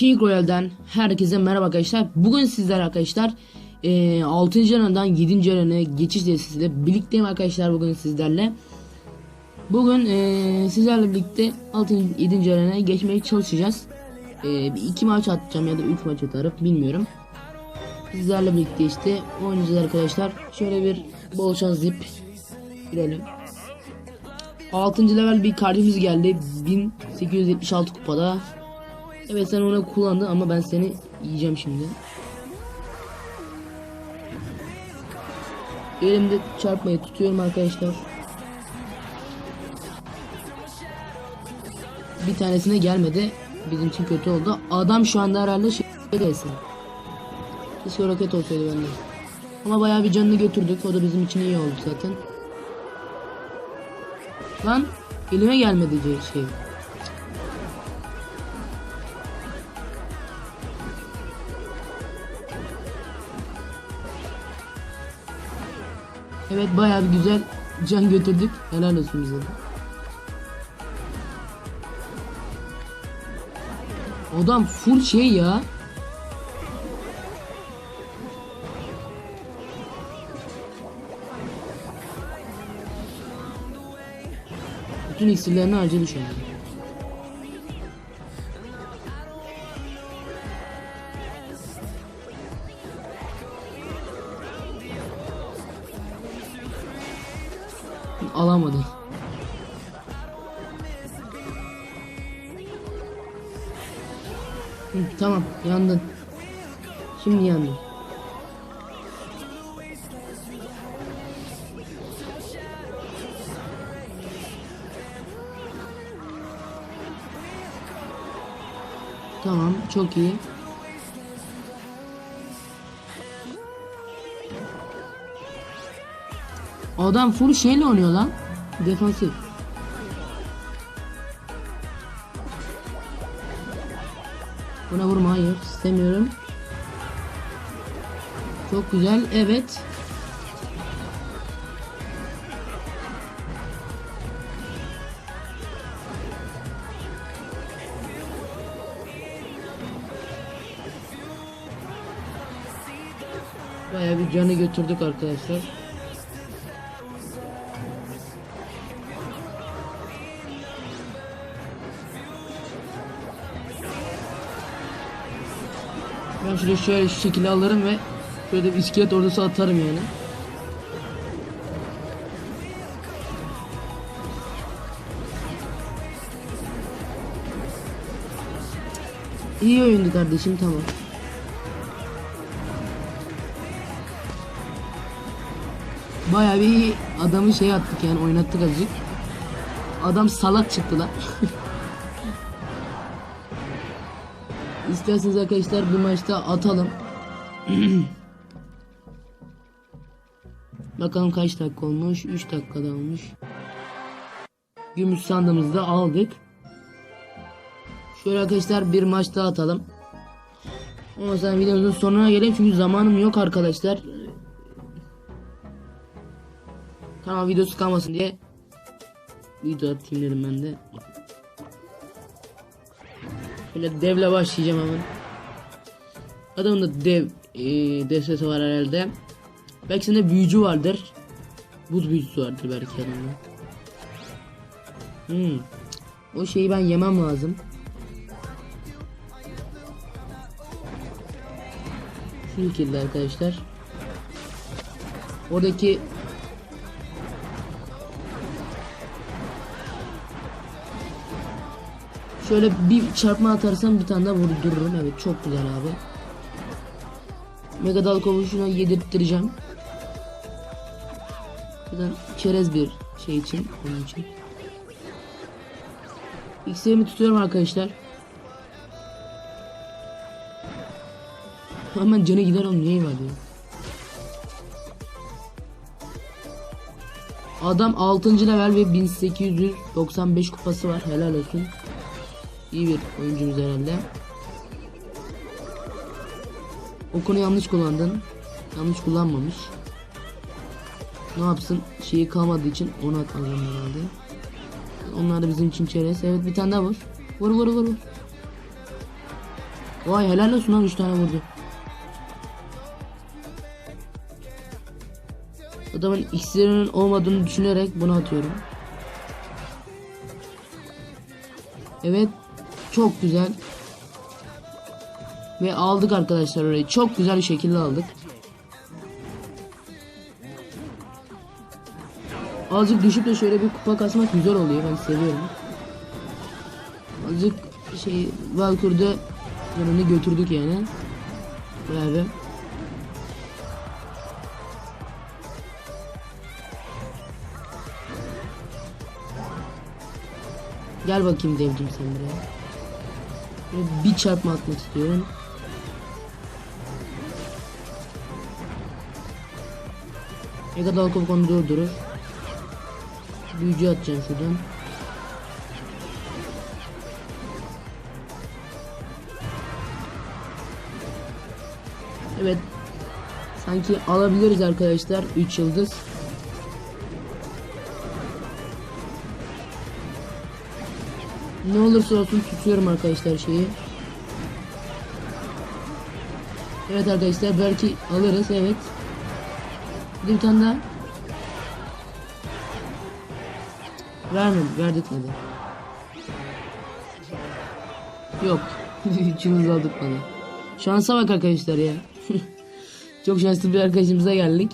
King Royale'den herkese merhaba arkadaşlar. Bugün sizler arkadaşlar e, 6. arena'dan 7. arena'ya geçiş testisiyle birlikteyim arkadaşlar bugün sizlerle. Bugün e, sizlerle birlikte 6. 7. arena'ya geçmeye çalışacağız. E, bir iki maç atacağım ya da 3 maç atarım bilmiyorum. Sizlerle birlikte işte oynayacağız arkadaşlar. Şöyle bir bol şans zip girelim. 6. level bir kartımız geldi. 1876 kupada. Evet sen onu kullandın ama ben seni yiyeceğim şimdi. Elimde çarpmayı tutuyorum arkadaşlar. Bir tanesine gelmedi. Bizim için kötü oldu. Adam şu anda herhalde şey değilsin. Keşke roket olsaydı bende. Ama bayağı bir canını götürdük. O da bizim için iyi oldu zaten. Lan elime gelmedi şey. Evet bayağı bir güzel can götürdük. Helal olsun bize. de. Adam full şey ya. Bütün iksirlerini harcadı şu an. Alamadı. Hı, tamam yandın. Şimdi yandın. Tamam çok iyi. Adam full şeyle oynuyor lan. Defansif. Buna vurma hayır istemiyorum. Çok güzel evet. Bayağı bir canı götürdük arkadaşlar. Ben şuraya şöyle şu şekilde alırım ve böyle bir iskelet ordusu atarım yani. İyi oyundu kardeşim tamam. Bayağı bir adamı şey attık yani oynattık azıcık. Adam salak çıktı lan. İsterseniz arkadaşlar bu maçta atalım. Bakalım kaç dakika olmuş? 3 dakikada olmuş. Gümüş sandığımızı da aldık. Şöyle arkadaşlar bir maç daha atalım. Ama sen videomuzun sonuna geleyim çünkü zamanım yok arkadaşlar. Tamam videosu kalmasın diye video atayım dedim ben de. Böyle devle başlayacağım hemen. Adamın da dev e, destesi var herhalde. Belki sende büyücü vardır. Buz büyücüsü vardır belki adamda. Hmm. O şeyi ben yemem lazım. Şu şekilde arkadaşlar. Oradaki Şöyle bir çarpma atarsam bir tane daha vurdururum. Evet çok güzel abi. Mega dal kovuşuna yedirttireceğim. Buradan çerez bir şey için. Onun için. X'lerimi tutuyorum arkadaşlar. Hemen canı gider oğlum neyi var diyor. Adam 6. level ve 1895 kupası var. Helal olsun. İyi bir oyuncumuz herhalde. Okunu yanlış kullandın. Yanlış kullanmamış. Ne yapsın? Şeyi kalmadığı için onu atacağım herhalde. Onlar da bizim için çerez. Evet bir tane daha vur. Vur vur vur. vur. Vay helal olsun lan 3 tane vurdu. Adamın iksirinin olmadığını düşünerek bunu atıyorum. Evet. Çok güzel. Ve aldık arkadaşlar orayı. Çok güzel bir şekilde aldık. Azıcık düşüp de şöyle bir kupa kasmak güzel oluyor. Ben seviyorum. Azıcık şey Valkyr'da yanını götürdük yani. Beraber. Gel bakayım devcim sen buraya. Bir çarpma atmak istiyorum. Mega Dalkov onu durdurur. Büyücü atacağım şuradan. Evet. Sanki alabiliriz arkadaşlar 3 yıldız. Ne olursa olsun tutuyorum arkadaşlar şeyi. Evet arkadaşlar belki alırız evet. Bir tane daha. Vermedi, verdirtmedi. Yok. Üçümüz aldık bana. Şansa bak arkadaşlar ya. Çok şanslı bir arkadaşımıza geldik.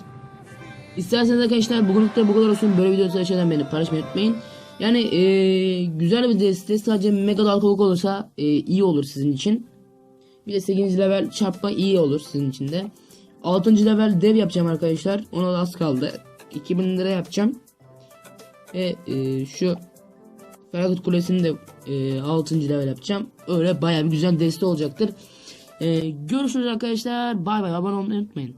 İsterseniz arkadaşlar bugünlük de bu kadar olsun. Böyle videosu aşağıdan beni paylaşmayı unutmayın. Yani eee, güzel bir deste sadece mega dalgalık olursa eee, iyi olur sizin için. Bir de 8. level çarpma iyi olur sizin için de. 6. level dev yapacağım arkadaşlar. Ona da az kaldı. 2000 lira yapacağım. Ve eee, şu Feragat Kulesi'ni de eee 6. level yapacağım. Öyle bayağı bir güzel deste olacaktır. Eee, görüşürüz arkadaşlar. Bay bay abone olmayı unutmayın.